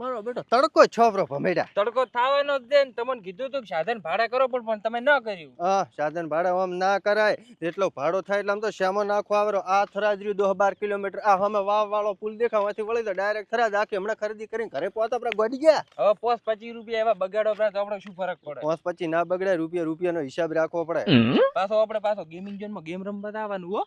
મારો બેટો તડકો છોપરો ભમેડા તડકો થાવાનો જ દે ને તમને કીધું તું કે સાધન ભાડા કરો પણ પણ તમે ન કર્યું. હા સાધન ભાડે આમ ના કરાય. જેટલો ભાડો થાય એટલે આમ તો શ્યામો નાખો આવરો. આ થરાજ રહ્યું દોહ બાર કિલોમીટર. આ અમે વાવ વાળો પુલ દેખાવાથી વળી તો ડાયરેક્ટ થરાજ આખી હમણાં ખરીદી કરીને ઘરે પહોંચો આપણે ગોડી ગયા. હવે પોસ પચીસ રૂપિયા એવા બગાડો પડે તો આપણે શું ફરક પડે? પોસ પછી ના બગડે રૂપિયા રૂપિયાનો હિસાબ રાખવો પડે. પાછો આપણે પાછો ગેમિંગ ઝોનમાં ગેમ રમવા આવવાનું હો.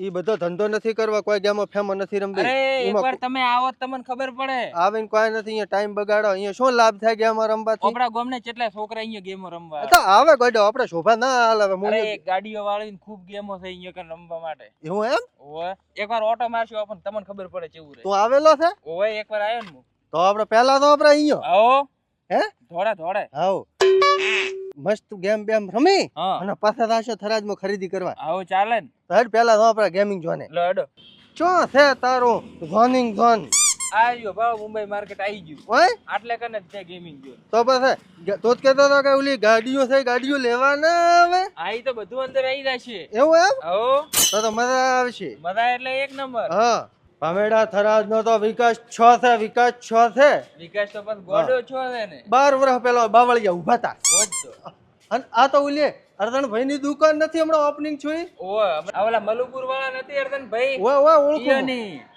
ઈ બધો ધંધો નથી કરવા કોઈ ગામમાં ફેમો નથી રમતી એકવાર તમે આવો તમને ખબર પડે. આવીને કોઈ નથી અહીંયા ટાઈમ બગાડો. અહીંયા શું લાભ થાય ગેમ રમવાથી? આપણા ગામને કેટલા છોકરા અહીંયા ગેમો રમવા. તો આવે ગોડો આપણે શોભા ના હાલે. અરે એક ગાડીઓ વાળી ખૂબ ગેમો છે અહીંયા રમવા માટે. એવું એમ? ઓય એકવાર ઓટો મારશું આપણને તમને ખબર પડે કેવું રે તું આવેલો છે? ઓય એકવાર આવ્યો ને તો આપણે પહેલા તો આપણે અહીંયા. આવો. હે? ધોળે ધોળે. આવો. મસ્ત ગેમ બેમ રમી અને પાછા થશે થરાજમાં ખરીદી કરવા. આવો ચાલે ને? તો હેડ પહેલા તો આપણે ગેમિંગ જોને લડો ચો છે તારું ઝોનિંગ ઝોન આયો ભાવ મુંબઈ માર્કેટ આવી ગયું. ઓય? આટલે કને છે ગેમિંગ જો તો બસ તો જ કહેતો હતો કે ઓલી ગાડીઓ છે ગાડીઓ લેવા ના આવે આઈ તો બધું અંદર આવી જશે. એવું એમ? હો તો તો મજા આવશે. મજા એટલે એક નંબર. હા. ભામેડા થરાજ નો તો વિકાસ છ છે વિકાસ છ છે. વિકાસ તો પણ ગોડો છો ને. બાર વર્ષ પેલો બાવળિયા ઊભા હતા. અને આ તો ઓલી અરદણભાઈ ની દુકાન નથી હમણાં ઓપનિંગ છું ઓ આવલા મલુપુર વાળા નથી અર્ધન ભાઈ ઓ ઓય ઓળખું.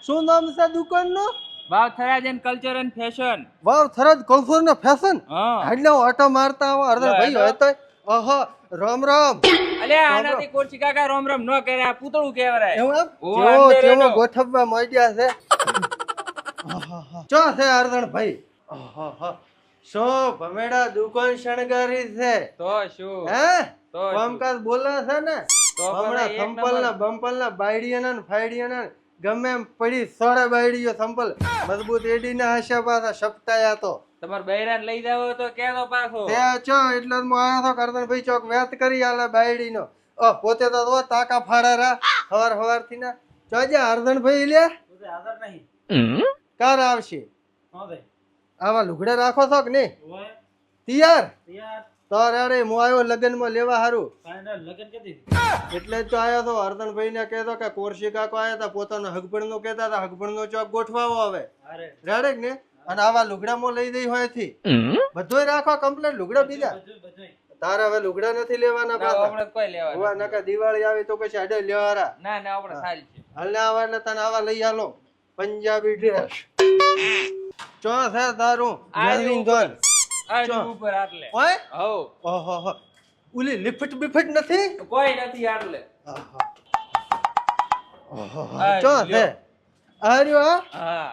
શું નામ છે દુકાનનું Vav Tharaj and culture and fashion Vav Tharaj culture ને ફેશન હા. એટલે આટો મારતા આવો ભાઈ હોય તો ઓહો રામ રામ. અલે આનાથી કોરચી કાકા રોમ રોમ ન કરે આ પૂતળું કહેવાય. એવું એમ? એનો. ગોઠવવા માંડ્યા છે. ચો છે અરદણભાઈ ભાઈ? શો ભમેડા દુકાન શણગારી છે? તો શું? હે? તો કામકાજ બોલે છે ને? તો હમણાં સંપલ ના બંપલ ના બાયડીયાના ને ફાયડીયાના ને ગમે એમ પડી સોળે બાયડીયો સંપલ. મજબૂત એડી ના હશે પાછા સપટાયા તો. તમારે બૈરાને લઈ જાવ તો કે તો પાછો? તે ચો એટલે હું આયો તો કરતન ભાઈ ચોક વેત કરી આલે બાયડીનો. ઓ પોતે તો તો તાકા ફાડા રા હવાર હવારથી ના જોજે હરદન ભાઈ લે હાજર નહીં. કાર આવશે. હા ભાઈ. આવા લુગડા રાખો છો કે નહીં? તૈયાર? તૈયાર. તો રેડે હું આવ્યો લગ્નમાં લેવા હારું. ફાઇનલ લગન કેદી એટલે જ તો આયો તો હરદનભાઈ ને કહેતો કે કોરશી કાકો આયા હતા પોતાનો હગપણ નો કહેતા હતા હગપણ નો ચોક ગોઠવાવો આવે અરે. રેડે ને અને આવા લુગડામાં લઈ દઈ હોયથી બધોય રાખો કમ્પ્લેટ લુગડા બીજા. તારે હવે લુગડા નથી લેવાના આપણે કોઈ લેવા નકા દિવાળી આવી તો પછી આડે લેવારા ના ના આપણે સારી છે. હાલ આવા ને તને આવા લઈ આલો પંજાબી ડ્રેસ ચો છે તારું? આ ધોલ. આ ઉપર આટલે. ઓય? હો ઓહો હો. ઓલી લિફ્ટ બિફ્ટ નથી? કોઈ નથી આટલે. ઓહો આ ચો છે? આ રહ્યો હા.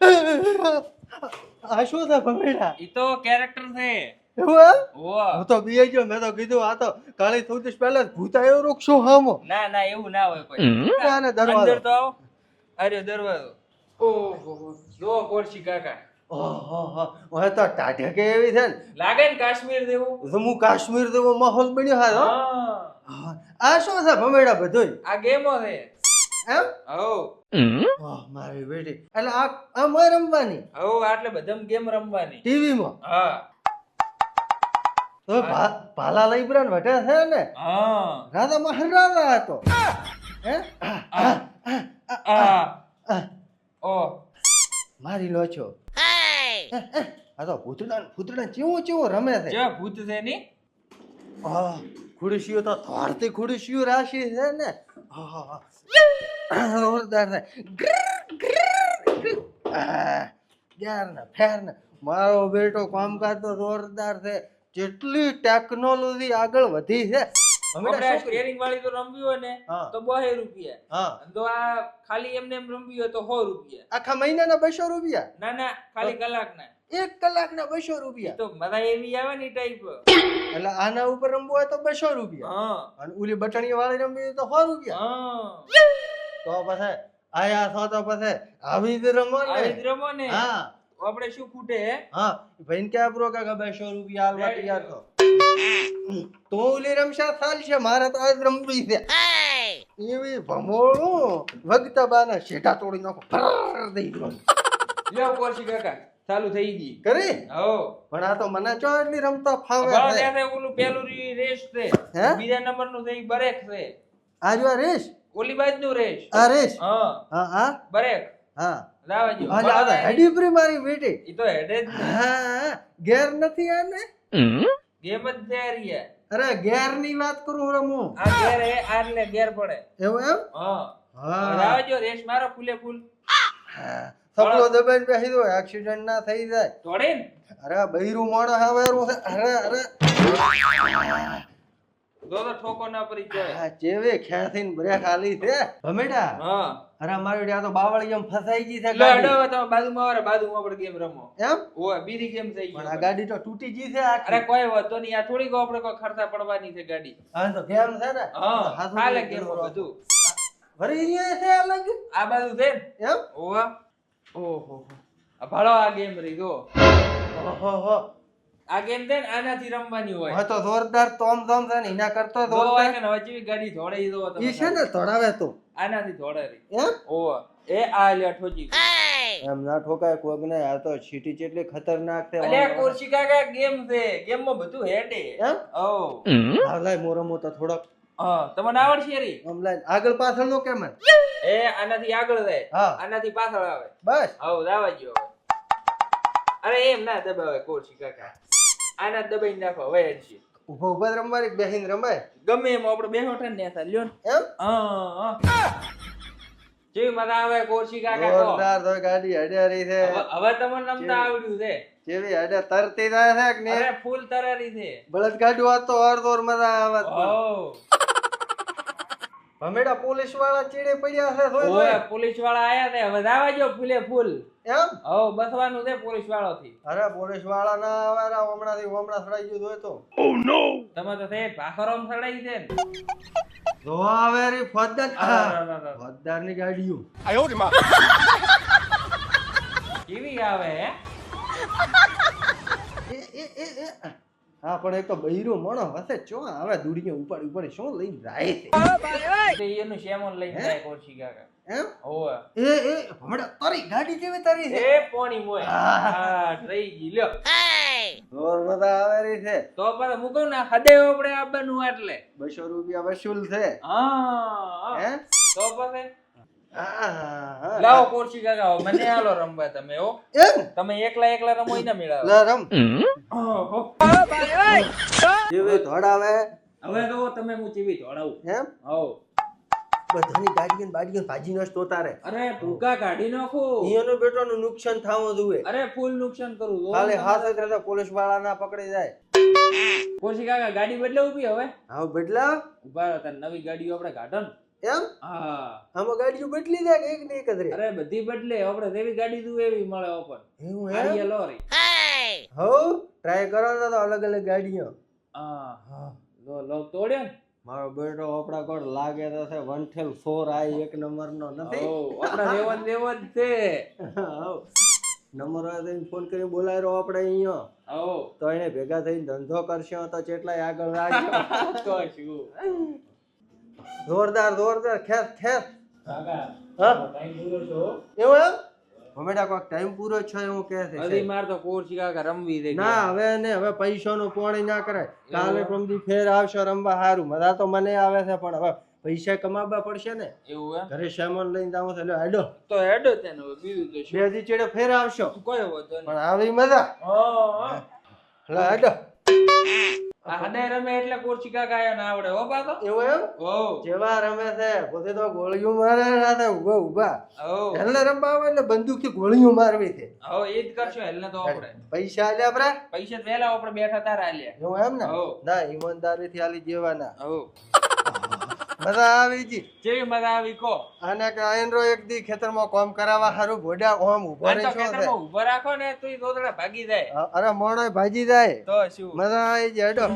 આ શું છે ભમેડા? ઈ તો કેરેક્ટર છે. હું તો બીએ ગયો મેં તો કીધું આ તો કાળી ચૌદશ પહેલા જ ભૂત આવ્યો રોક શું હામો. ના ના એવું ના હોય કોઈ. આને દરવાજો. અંદર તો આવો. અરે દરવાજો. ઓહો જો કોરશી કાકા. ઓહો તો ટાઢે કે એવી છે ને. લાગે ને કાશ્મીર જેવું? જમ્મુ કાશ્મીર જેવો માહોલ બન્યો હા. હા. આ શું છે ભમેડા બધુંય? આ ગેમો છે. એમ હો ઓહ મારી બેટી. એટલે આ આ મોય રમવાની? હો એટલે બધામ ગેમ રમવાની. ટીવી માં હા. તો ભાલા લઈ બ્રાન વટે છે ને? હા. રાધા મહારાજા હતો. હે? આ. આ, ઓ. મારી લો છો આ તો ભૂતડા ભૂતડા ચેવો ચેવો રમે છે. જો ભૂત છે ની ખુરશીઓ તો ધોળતી ખુરશીઓ રાશી છે ને. આહ, જોરદાર છે ગ્રર, ગ્રર, ગ્રર. આહ, ગ્યાર ને ફેર ને મારો બેટો કામકાજ તો જોરદાર છે. જેટલી ટેકનોલોજી આગળ વધી છે. હમણાં સ્ટેરિંગ વાળી તો રમવી હોય ને તો બોહે રૂપિયા. તો આ ખાલી એમને એમ રમવી હોય તો સો રૂપિયા. આખા મહિનાના બસો રૂપિયા? ના ના ખાલી કલાકના. એક કલાકના બસો રૂપિયા? તો મજા એવી આવે ને ટાઈપ એટલે આના ઉપર રમવું હોય તો બસો રૂપિયા. હા. અને ઓલી બટણી વાળી રમવી હોય તો સો રૂપિયા. હા. તો પછી આયા છો તો પછી આવી જ રમો આવી જ રમો ને. હા. આપણે શું ખૂટે? હા. ભાઈ ને ક્યાં પ્રો કાકા સો રૂપિયા હાલવા તૈયાર તો તો ઓલી રમશા થાલ છે મારે તો આજ રમવી છે. એવી ભમોળું વગતા બાના શેઠા તોડી નાખો ફર દઈ દો. લ્યો કોરસી કાકા ચાલુ થઈ ગઈ. કરી? હો. પણ આ તો મને ચો એટલી રમતા ફાવે છે? ઓલું પેલું રી- રેસ છે. હે? બીજા નંબરનું છે બરેક છે. આ આ રેસ? ઓલી બાજુ નું રેસ આ રેશ? હા. હા હા? બરેક. હા. લાવજો હા હાલે હેડી પ્રી મારી બેટી ઈ તો હેડે જ હા ઘેર નથી આને? ગેમ જ તૈયારી છે અરે ઘેરની વાત કરું રમું. આ ઘેર એ આર ને ઘેર પડે. એવું એમ? હા. હા. લાવજો રેશ મારો ફૂલે ફૂલ. હા. સપનો દબાઈને બેસી દો એક્સિડન્ટ ના થઈ જાય. તોડે અરે બૈરું મોડો હાવેરું છે. અરે અરે. જો તો ઠોકો ના પડી જાય આ જેવે ખેંચીને બ્રેક આલી છે. ભમેડા હા. અરે મારી ત્યાં તો બાવળી ફસાઈ ગઈ છે ગાડી. હવે તમે બાજુમાં વાળા બાજુમાં આપણે ગેમ રમો. એમ? ઓય બીજી ગેમ થઈ પણ આ ગાડી તો તૂટી ગઈ છે અરે કોઈ વાંધો નહીં આ થોડીક આપણે કોઈ ખર્ચા પડવાની છે ગાડી. હા તો કેમ છે ને. હા હાલે ગેમ ગેમ. બધું. છે અલગ આ બાજુ છે એમ? ઓવા ઓહો આ ભાળો આ ગેમ રહી જો. ઓહો. આ ગેમ છે ને આનાથી રમવાની હોય. હવે તો જોરદાર તોમ તોમ છે ને એના કરતો જોરદાર ને હવે જેવી ગાડી ધોડાઈ દો તમે ઈ છે ને તળાવે તો. આનાથી ધોડે રહી એમ? ઓવા એ આ લ્યા ઠોજી એમ ના ઠોકાય કોક ને આ તો છીટી ચેટલી ખતરનાક છે અલ્યા કોર્સી કાકા ગેમ છે. ગેમમાં બધું હેડે. એમ? ઓ. હાલે મોરમો તો થોડોક. હા તમને આવડશે રી ઓનલાઈન આગળ પાછળ નો કેમ એ આનાથી આગળ જાય. હા. આનાથી પાછળ આવે. બસ. હવ દાવા ગયો અરે એમ ના દબાવે કોર્સી કાકા. આના દબાઈ નાખો હવે હેડશે ઊભો ઊભા રમવાની બેહીને રમાય. ગમે એમ આપણે બેસો ને નેસા લ્યો એમ? હા જેવી મજા આવે કોર્સી કાકા. જોરદાર તો ગાડી હડ્યા રહી છે. હવે તમને રમતા આવડ્યું છે. જેવી હડે તરતી જાય છે કે અરે ફૂલ તરારી છે. બળદ ગાડી વાત તો અડધોર મજા આવે ઓ ભમેડા પોલીસવાળા ચીડે પડ્યા છે ઓય પોલીસવાળા આયા તે હવે દાવા જો ફૂલે ફૂલ. એમ? હવ બસવાનું છે પોલીસ વાળો થી અરે પોલીસવાળા ના આવે રા હમણાં થી હમણાં સડાઈ ગયું હોય તો. તમે તો તે ભાખરોમ સડાઈ છે તો જોવા આવે રી ફોજદાર અરે, ફોજદારની ગાડીઓ. કેવી આવે એ એ એ એ. હા પણ એક તો બૈરું મણો હશે. ચો આવે દુડીએ ઉપાડી ઉપાડી શું લઈ જાય છે? તે એનું શેમોન લઈ જાય કોર્સી કાકા. એમ? ઓય એ એ હમણે તારી ગાડી કેવી તારી છે? એ પોણી મોય. હા. રહી ગઈ લ્યો. જોર મજા આવે રહી છે. તો પાછા મૂકો ને હદે આપણે આવવાનું એટલે. બસો રૂપિયા વસૂલ છે. હા. હે? તો પછી. લાવો કોર્સી કાકા મને હાલો રમવા તમે હો. એમ? તમે એકલા એકલા રમો ના મેળાવો. લે રમ. ઓહો. જેવી ધોડાવે. હવે તો તમે હું જીવી ધોડાવું. એમ? હો બધાની ગાડીઓ ને બાડીઓ ભાજી નસ તારે. અરે ભૂકા કાઢી નાખો. બેટો નું નુકસાન થાવો જોઈએ. અરે ફૂલ નુકસાન કરું હાલે હાથ જ રહેતા પોલીસવાળા ના પકડી જાય. કોશી કાકા ગાડી બદલે ઊભી હવે? હા બદલા. ઊભા રહો નવી ગાડીઓ આપણે કાઢો ને. એમ? હા. આમાં ગાડીઓ બદલી જાય કે એક ને એક જ રે અરે બધી બદલે. આપણે જેવી ગાડી તું એવી મળે ઓપન. એવું એમ? લોરી. હો ટ્રાય કરો તો અલગ અલગ ગાડીઓ. હા. હા. લો લો તોડ્યો ને? મારો બેટો આપણા કોડ લાગે તો છે વંઠેલ ફોર આઈ એક નંબર નો નથી આપણે રેવન જ છે. નંબર આવે તો ફોન કરીને બોલાવી રહ્યો આપણે અહીંયા. તો એને ભેગા થઈને ધંધો કરશો તો કેટલાય આગળ રાખજો તો શું? જોરદાર જોરદાર ખેર ખેર ટાઈમ પૂરો એવું એમ? ભમેડા કોઈક ટાઈમ પૂરો છે એવું કે છે. હજી માર તો કોર્સી કાકા રમવી દે ના હવે ને હવે પૈસાનું પોણી ના કરે કાલે પ્રમદી ફેર આવશો રમવા સારું મજા તો મને આવે છે પણ હવે પૈસા કમાવવા પડશે ને. એવું ઘરે સામાન લઈને જાવ એટલે હેડો. તો હેડો તેને બીજું તો બે દી ચેડે ફેર આવશો. કોઈ વાંધો પણ આવી મજા. હા હેડો. આ રમે એટલે કોર્સી કાકા ના આવડે. હો પાછો? એવું એમ? હો. જેવા રમે છે પોતે તો ગોળીઓ મારે રાતે ઊભા ઊભા રમવા આવે એટલે બંદૂકથી ગોળીઓ મારવી છે. હો એ જ કરશો એટલે તો આપણે. પૈસા આલ્યા બરા પૈસા વહેલા આપણે બેઠા તારા આલ્યા. એવું એમ ને? ના ઈમાનદારી થી આલી જેવાના હો. મજા આવી જી. જેવી મજા આવી કો આને કે આયનરો એક દી ખેતરમાં કામ કરાવવા હારું ભોડા ઓમ ઊભો રહે તો છો ખેતરમાં ઊભો રાખો ને તો દોદડા ભાગી જાય. અરે મોણો ભાજી જાય. તો શું? મજા આવી જાય હેડો.